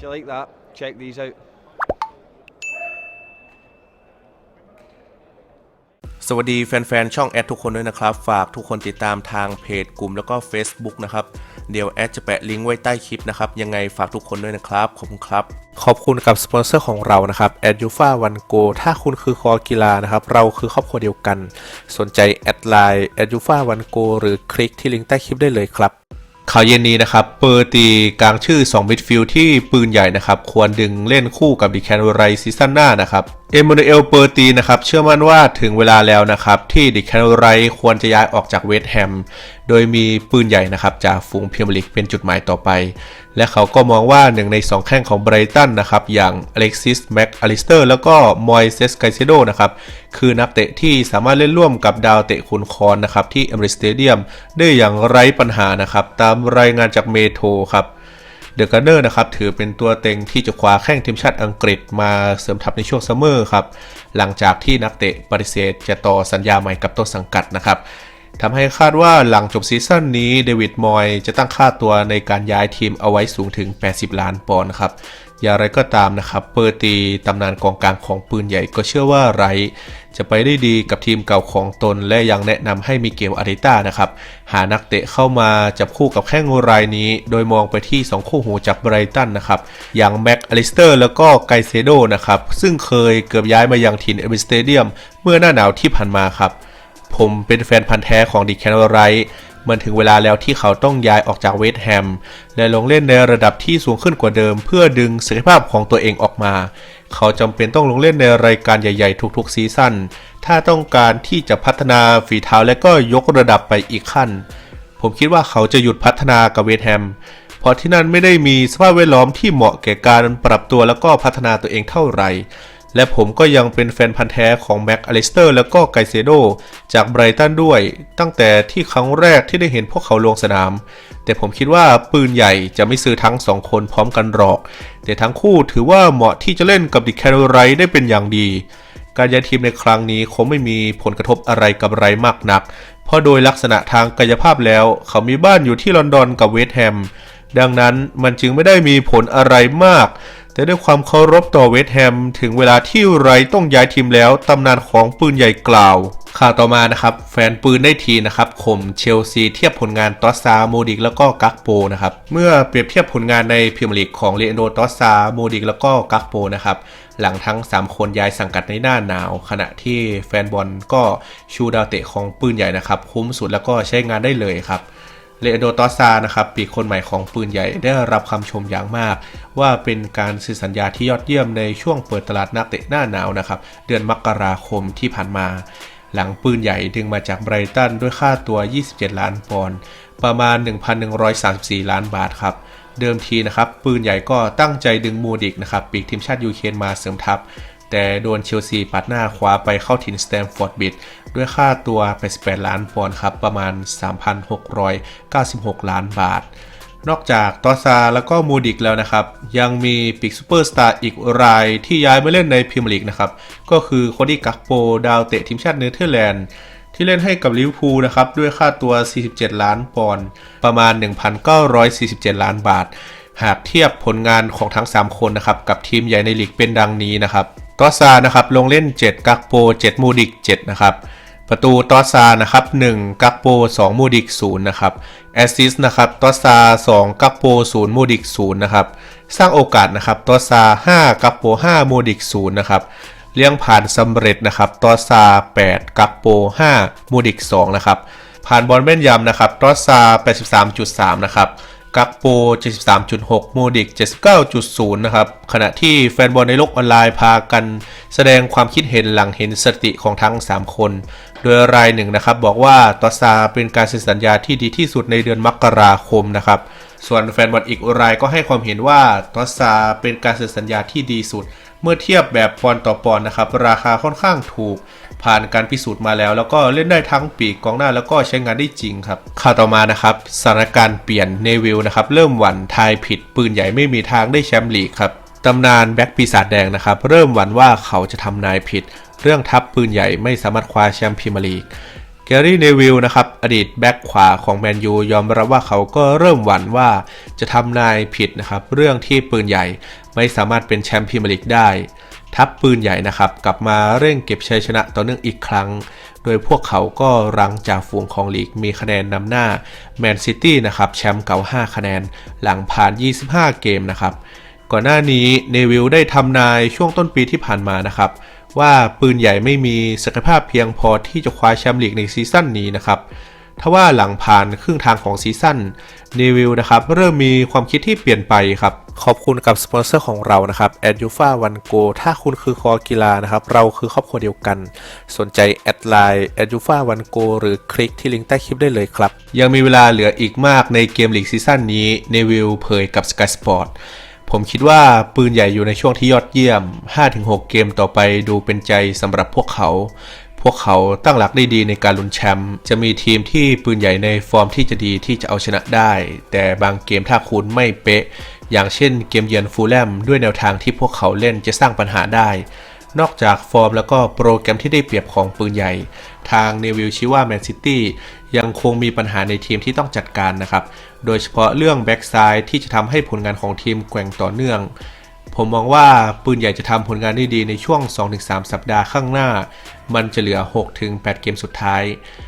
If you like that, check these out. สวัสดีแฟนๆ ช่องแอดทุกคนด้วยนะครับ ฝากทุกคนติดตามทางเพจกลุ่มแล้วก็ Facebook นะครับ เดี๋ยวแอดจะแปะลิงก์ไว้ใต้คลิปนะครับ ยังไงฝากทุกคนด้วยนะครับ ขอบคุณครับ ขอบคุณกับสปอนเซอร์ของเรานะครับแอดยูฟาวันโกถ้าคุณคือคอกีฬานะครับ เราคือครอบครัวเดียวกัน สนใจแอดไลน์แอดยูฟาวันโกหรือคลิกที่ลิงก์ใต้คลิปได้เลยครับ ข่าวเย็นนี้นะครับ เปอร์ตีกลางชื่อ 2 มิดฟิลด์ที่ปืนใหญ่นะครับ ควรดึงเล่นคู่กับดิแคนไรซีซั่นหน้านะครับ เอม a นเอลเปอร์ตีนะครับเชื่อมั่นว่าถึงเวลาแล้วนะครับ ที่ดิแคนไรควรจะย้ายออกจากเวสต์แฮม โดยมีปืนใหญ่นะครับ จากฝูงเมียร์ลีกเป็นจุดหมายต่อไป และเขาก็มองว่าหนึ่งใน 2 แข้งของไบรตันนะครับ อย่างอเล็กซิสแม็กอลิสเตอร์แล้วก็มอยเซสไกเซโดนะครับ คือนักเตะที่สามารถเล่นร่วมกับดาวเตะคุณคอนนะครับ ที่เอมริสเตเดียมได้อย่างไร้ปัญหานะครับ ตามรายงานจากเมโทรครับ เดอะการ์เนอร์นะครับถือเป็นตัวเต็งที่จะคว้าแข้งทีมชาติอังกฤษมาเสริมทัพในช่วงซัมเมอร์ครับหลังจากที่นักเตะปฏิเสธจะต่อสัญญาใหม่กับต้นสังกัดนะครับทำให้คาดว่าหลังจบซีซั่นนี้เดวิดมอยจะตั้งค่าตัวในการย้ายทีมเอาไว้สูงถึง 80 ล้านปอนด์ครับ อย่างไรก็ตามนะครับ เปอร์ตีตำนานกองกลางของปืนใหญ่ก็เชื่อว่าไรจะไปได้ดีกับทีมเก่าของตน และยังแนะนำให้มิเกลอาริต้านะครับ หานักเตะเข้ามาจับคู่กับแข้งรายนี้ โดยมองไปที่2คู่หูจากไบรตันนะครับ อย่างแม็กอลิสเตอร์แล้วก็ไกเซโดนะครับ ซึ่งเคยเกือบย้ายมายังทีมเอเมสเตเดียม เมื่อหน้าหนาวที่ผ่านมาครับ ผมเป็นแฟนพันธ์แท้ของดิแคนไร มันถึงเวลาแล้วที่เขาต้องย้ายออกจากเวสต์แฮม และลงเล่นในระดับที่สูงขึ้นกว่าเดิม เพื่อดึงศักยภาพของตัวเองออกมา เขาจำเป็นต้องลงเล่นในรายการใหญ่ๆ ทุกๆซีซั่น ถ้าต้องการที่จะพัฒนาฝีเท้าและก็ยกระดับไปอีกขั้น ผมคิดว่าเขาจะหยุดพัฒนากับเวสต์แฮม เพราะที่นั่นไม่ได้มีสภาพแวดล้อมที่เหมาะแก่การปรับตัวแล้วก็พัฒนาตัวเองเท่าไหร่ และผมก็ยังเป็นแฟนพันธ์แท้ของแม็กอลิสเตอร์แล้วก็ไกเซโดจากไบรตันด้วย ตั้งแต่ที่ครั้งแรกที่ได้เห็นพวกเขาลงสนาม แต่ผมคิดว่าปืนใหญ่จะไม่ซื้อทั้งสองคนพร้อมกันหรอก แต่ทั้งคู่ถือว่าเหมาะที่จะเล่นกับดิแคโรไรได้เป็นอย่างดี การย้ายทีมในครั้งนี้คงไม่มีผลกระทบอะไรกับไรมากนัก เพราะโดยลักษณะทางกายภาพแล้ว เขามีบ้านอยู่ที่ลอนดอนกับเวสต์แฮม ดังนั้นมันจึงไม่ได้มีผลอะไรมาก แต่ด้วยความเคารพต่อเวสแฮม ถึงเวลาที่ไรต้องย้ายทีมแล้วตำนานของปืนใหญ่กล่าว ข่าวต่อมานะครับ แฟนปืนได้ทีนะครับข่มเชลซีเทียบผลงานตอสซาโมดิกแล้วก็กักโปนะครับ เมื่อเปรียบเทียบผลงานในพรีเมียร์ลีกของเลโอนโดตอสซาโมดิกแล้วก็กักโปนะครับหลังทั้ง 3 คนย้ายสังกัดในหน้าหนาว ขณะที่แฟนบอลก็ชูดาวเตะของปืนใหญ่นะครับ คุ้มสุดแล้วก็ใช้งานได้เลยครับ เลโดตอซานะครับปีกคนใหม่ของปืนใหญ่ได้รับคำชมอย่างมาก ว่าเป็นการซื้อสัญญาที่ยอดเยี่ยมในช่วงเปิดตลาดนักเตะหน้าหนาวนะครับเดือนมกราคมที่ผ่านมา หลังปืนใหญ่ดึงมาจากไบรตันด้วยค่าตัว 27 ล้านปอนด์ประมาณ 1,134 ล้านบาทครับเดิมทีนะครับปืนใหญ่ก็ตั้งใจดึงมูดิกนะครับปีกทีมชาติยูเครนมาเสริมทัพ แต่โดนเชลซีปัดหน้าคว้าไปเข้าถิ่นสแตมฟอร์ดบิดด้วยค่าตัว88ล้านปอนด์ครับ ประมาณ 3,696 ล้านบาท นอกจากตอซาแล้วก็มูดิกแล้วนะครับ ยังมีปีกซูเปอร์สตาร์อีกรายที่ย้ายมาเล่นในพรีเมียร์ลีกนะครับ ก็คือโคดี้กักโปดาวเตะทีมชาติเนเธอร์แลนด์ที่เล่นให้กับลิเวอร์พูลนะครับ ด้วยค่าตัว 47 ล้านปอนด์ประมาณ 1,947 ล้านบาท หากเทียบผลงานของทั้ง 3 คนนะครับ กับทีมใหญ่ในลีกเป็นดังนี้นะครับ ตอซานะครับลงเล่น 7 กักโป 7 มูดิก 7 นะครับ ประตูตอซานะครับ 1 กักโป 2 มูดิก 0 นะครับแอสซิสต์นะครับตอซา 2 กักโป 0 มูดิก 0 นะครับ สร้างโอกาสนะครับตอซา 5 กักโป 5 มูดิก 0 นะครับเลี้ยงผ่านสำเร็จนะครับตอซา 8 กักโป 5 มูดิก 2 นะครับ ผ่านบอลแม่นยำนะครับตอซา 83.3 นะครับ กักโป73.6 โมดิก 79.0 นะครับ ขณะที่แฟนบอลในโลกออนไลน์พากันแสดงความคิดเห็นหลังเห็นสติของทั้ง 3 คน โดยรายหนึ่งนะครับ บอกว่าตอซาเป็นการเซ็นสัญญาที่ดีที่สุดในเดือนมกราคมนะครับ ส่วนแฟนบอลอีกรายก็ให้ความเห็นว่าตอซาเป็นการเซ็นสัญญาที่ดีสุด เมื่อเทียบแบบปอนด์ต่อปอนด์นะครับ ราคาค่อนข้างถูก ผ่านการพิสูจน์มาแล้ว แล้วก็เล่นได้ทั้งปีกกองหน้าแล้วก็ใช้งานได้จริงครับข่าวต่อมานะครับสถานการณ์เปลี่ยนเนวิลนะครับเริ่มหวั่นทายผิดปืนใหญ่ไม่มีทางได้แชมป์ลีกครับตำนานแบ็กปีศาจแดงนะครับ เริ่มหวั่นว่าเขาจะทำนายผิด เรื่องทัพปืนใหญ่ไม่สามารถคว้าแชมป์พรีเมียร์ลีกแกรี่เนวิลนะครับอดีตแบ็กขวาของแมนยูยอมรับว่าเขาก็เริ่มหวั่นว่าจะทำนายผิดนะครับ เรื่องที่ปืนใหญ่ ไม่สามารถเป็นแชมป์พรีเมียร์ลีกได้ ทัพปืนใหญ่นะครับ กลับมาเร่งเก็บชัยชนะต่อเนื่องอีกครั้ง โดยพวกเขาก็รังจากฝูงของลีกมีคะแนนนำหน้าแมนซิตี้นะครับแชมป์เก่า 5 คะแนนหลังผ่าน 25 เกมนะครับก่อนหน้านี้เนวิลได้ทำนายช่วงต้นปีที่ผ่านมานะครับว่าปืนใหญ่ไม่มีศักยภาพเพียงพอที่จะคว้าแชมป์ลีกในซีซั่นนี้นะครับ ทว่าหลังผ่านครึ่งทางของซีซั่นเนวิลนะครับเริ่มมีความคิดที่เปลี่ยนไปครับ ขอบคุณกับสปอนเซอร์ของเรานะครับแอดยูฟาวันโกถ้าคุณคือคอกีฬานะครับ เราคือครอบครัวเดียวกัน สนใจแอดไลน์แอดยูฟาวันโกหรือคลิกที่ลิงก์ใต้คลิปได้เลยครับ ยังมีเวลาเหลืออีกมากในเกมลีกซีซั่นนี้เนวิลเผยกับ Sky Sport ผมคิดว่าปืนใหญ่อยู่ในช่วงที่ยอดเยี่ยม 5-6 เกมต่อไปดูเป็นใจสำหรับพวกเขา พวกเขาตั้งหลักได้ดีในการลุ้นแชมป์จะมีทีมที่ปืนใหญ่ในฟอร์มที่จะดีที่จะเอาชนะได้ แต่บางเกมถ้าคุณไม่เป๊ะ อย่างเช่นเกมเยือนฟูลแลมด้วยแนวทางที่พวกเขาเล่นจะสร้างปัญหาได้ นอกจากฟอร์มแล้วก็โปรแกรมที่ได้เปรียบของปืนใหญ่ ทางเนวิลชิว่าแมนซิตี้ยังคงมีปัญหาในทีมที่ต้องจัดการนะครับ โดยเฉพาะเรื่องแบ็กซ้ายที่จะทำให้ผลงานของทีมแกว่งต่อเนื่อง ผมมองว่าปืนใหญ่จะทำผลงานได้ดีในช่วง 2-3 สัปดาห์ข้างหน้า มันจะเหลือ 6-8 เกมสุดท้าย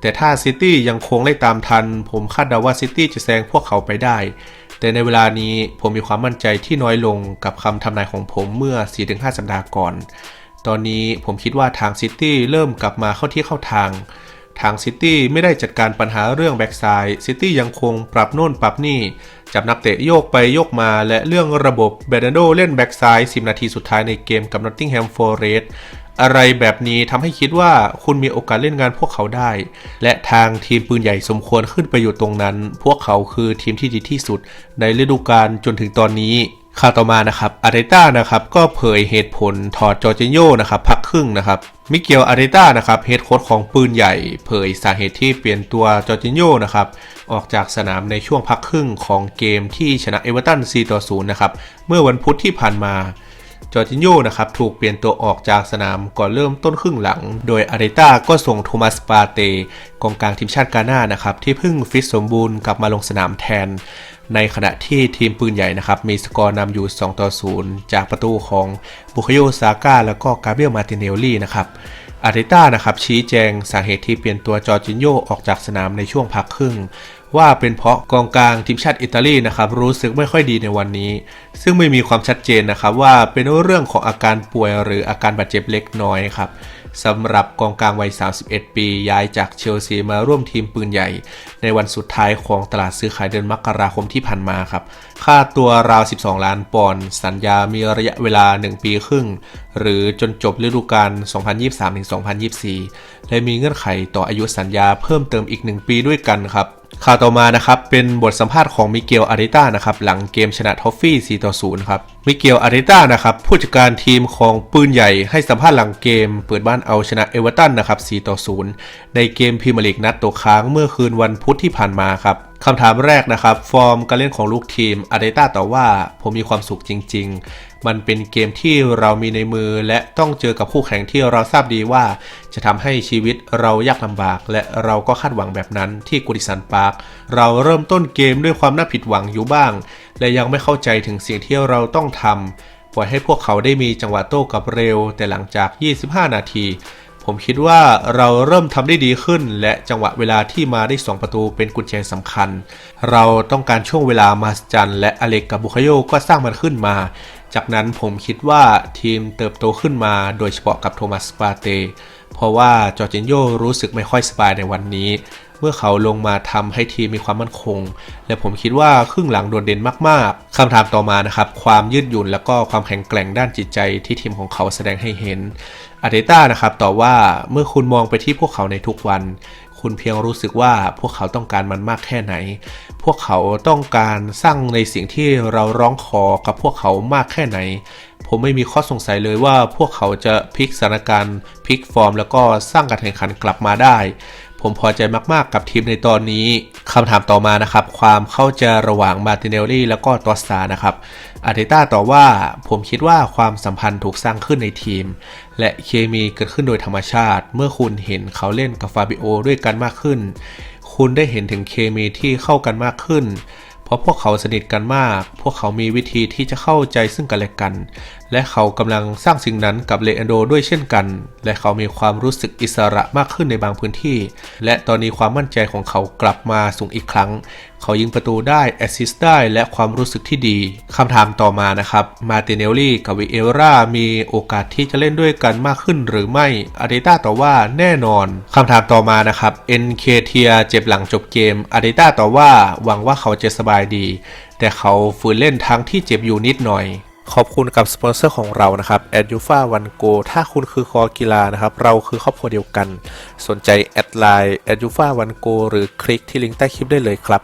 แต่ถ้าซิตี้ยังคงไล่ตามทัน ผมคาดเดาว่าซิตี้จะแซงพวกเขาไปได้ แต่ในเวลานี้ผมมีความมั่นใจที่น้อยลงกับคำทำนายของผมเมื่อ 4-5 สัปดาห์ก่อน ตอนนี้ผมคิดว่าทางซิตี้เริ่มกลับมาเข้าที่เข้าทางทางซิตี้ไม่ได้จัดการปัญหาเรื่องแบ็กซ้ายซิตี้ยังคงปรับโน่นปรับนี่ จับนักเตะโยกไปโยกมาและเรื่องระบบเบรนโดเล่นแบ็กซ้าย 10 นาทีสุดท้ายในเกมกับนอตติงแฮมฟอร์เรสอะไรแบบนี้ทำให้คิดว่าคุณมีโอกาสเล่นงานพวกเขาได้ และทางทีมปืนใหญ่สมควรขึ้นไปอยู่ตรงนั้น พวกเขาคือทีมที่ดีที่สุด ในฤดูกาลจนถึงตอนนี้ข่าวต่อมานะครับอาร์เตต้านะครับก็เผยเหตุผลถอดจอร์จิโยนะครับพักครึ่งนะครับ มิเกลอาร์เตต้านะครับเฮดโค้ชของปืนใหญ่ เผยสาเหตุที่เปลี่ยนตัวจอร์จิโยนะครับออกจากสนามในช่วงพักครึ่งของเกมที่ชนะเอเวอร์ตัน 4 ต่อ 0 นะครับ เมื่อวันพุธที่ผ่านมาจอร์จิโยนะครับถูกเปลี่ยนตัวออกจากสนามก่อนเริ่มต้นครึ่งหลัง โดยอาร์เตต้าก็ส่งโทมัสปาเตกองกลางทีมชาติกาหน้านะครับที่เพิ่งฟิตสมบูรณ์กลับมาลงสนามแทน ในขณะที่ทีมปืนใหญ่นะครับ มีสกอร์นำอยู่ 2 ต่อ 0 จากประตูของบุคโยซาก้า แล้วก็กาเบรียลมาติเนลลี่นะครับอาร์เตต้านะครับชี้แจงสาเหตุที่เปลี่ยนตัวจอร์จินโยออกจากสนามในช่วงพักครึ่ง ว่าเป็นเพราะกองกลางทีมชาติอิตาลีนะครับรู้สึกไม่ค่อยดีในวันนี้ ซึ่งไม่มีความชัดเจนนะครับว่าเป็นเรื่องของอาการป่วยหรืออาการบาดเจ็บเล็กน้อยครับ สำหรับกองกลางวัย 31 ปีย้ายจากเชลซีมาร่วมทีมปืนใหญ่ ในวันสุดท้ายของตลาดซื้อขายเดือนมกราคมที่ผ่านมาครับ ค่าตัวราว 12 ล้านปอนด์สัญญามีระยะเวลา 1 ปีครึ่ง หรือจนจบฤดูกาล 2023-2024 และมีเงื่อนไขต่ออายุสัญญาเพิ่มเติมอีก 1 ปีด้วยกันครับ ข่าวต่อมานะครับเป็นบทสัมภาษณ์ของมิเกลอาริต้านะครับหลังเกมชนะทอฟฟี่ 4 ต่อ 0 ครับมิเกลอาริต้านะครับผู้จัดการทีมของปืนใหญ่ให้สัมภาษณ์หลังเกม เปิดบ้านเอาชนะเอเวอร์ตันนะครับ 4 ต่อ 0 ในเกมพรีเมียร์ลีกนัดตัวค้างเมื่อคืนวันพุธที่ผ่านมาครับ คำถามแรกนะครับ ฟอร์มการเล่นของลูกทีมอาริต้าตอบว่าผมมีความสุขจริง ๆ มันเป็นเกมที่เรามีในมือ และต้องเจอกับคู่แข่งที่เราทราบดีว่า จะทำให้ชีวิตเรายากลำบาก และเราก็คาดหวังแบบนั้นที่กุดิสันพาร์คเราเริ่มต้นเกมด้วยความน่าผิดหวังอยู่บ้าง และยังไม่เข้าใจถึงสิ่งที่เราต้องทำปล่อยให้พวกเขาได้มีจังหวะโต้กับเร็ว แต่หลังจาก 25 นาที ผมคิดว่าเราเริ่มทำได้ดีขึ้น และจังหวะเวลาที่มาได้ 2 ประตูเป็นกุญแจสำคัญ เราต้องการช่วงเวลามาสจันและอเล็กกับบุคโยก็สร้างมันขึ้นมา จากนั้นผมคิดว่าทีมเติบโตขึ้นมาโดยเฉพาะกับโทมัสปาเต เพราะว่าจอร์จินโยรู้สึกไม่ค่อยสบายในวันนี้ เมื่อเขาลงมาทำให้ทีมมีความมั่นคง และผมคิดว่าครึ่งหลังโดดเด่นมากๆคำถามต่อมานะครับความยืดหยุ่นและก็ความแข็งแกร่งด้านจิตใจที่ทีมของเขาแสดงให้เห็น อาร์เตต้านะครับตอบว่าเมื่อคุณมองไปที่พวกเขาในทุกวัน คุณเพียงรู้สึกว่าพวกเขาต้องการมันมากแค่ไหน พวกเขาต้องการสร้างในสิ่งที่เราร้องขอกับพวกเขามากแค่ไหน ผมไม่มีข้อสงสัยเลยว่าพวกเขาจะพลิกสถานการณ์พลิกฟอร์ม แล้วก็สร้างการแข่งขันกลับมาได้ผมพอใจมาก ๆ กับทีมในตอนนี้คำถามต่อมานะครับ ความเข้าใจระหว่างมาติเนลลี่แล้วก็ตอสตานะครับอาร์เตต้าต่อว่าผมคิดว่าความสัมพันธ์ถูกสร้างขึ้นในทีม และเคมีเกิดขึ้นโดยธรรมชาติ เมื่อคุณเห็นเขาเล่นกับฟาบิโอด้วยกันมากขึ้น คุณได้เห็นถึงเคมีที่เข้ากันมากขึ้น เพราะพวกเขาสนิทกันมาก พวกเขามีวิธีที่จะเข้าใจซึ่งกันและกันและเขากำลังสร้างสิ่งนั้นกับเลอันโดด้วยเช่นกัน และเขามีความรู้สึกอิสระมากขึ้นในบางพื้นที่ และตอนนี้ความมั่นใจของเขากลับมาสูงอีกครั้ง เขายิงประตูได้แอสซิสต์ได้และความรู้สึกที่ดีคำถามต่อมานะครับมาติเนลลี่กับวิเอรามีโอกาสที่จะเล่นด้วยกันมากขึ้นหรือไม่อาร์เตต้าตอบว่าแน่นอนคำถามต่อมานะครับเอ็นเคเทียเจ็บหลังจบเกมอาร์เตต้าตอบว่าหวังว่าเขาจะสบายดี แต่เขาฝืนเล่นทั้งที่เจ็บอยู่นิดหน่อย ขอบคุณกับสปอนเซอร์ของเรานะครับแอดยูฟาวันโกถ้าคุณคือคอกีฬานะครับ เราคือครอบครัวเดียวกัน สนใจแอดไลน์แอดยูฟาวันโกหรือคลิกที่ลิงก์ใต้คลิปได้เลยครับ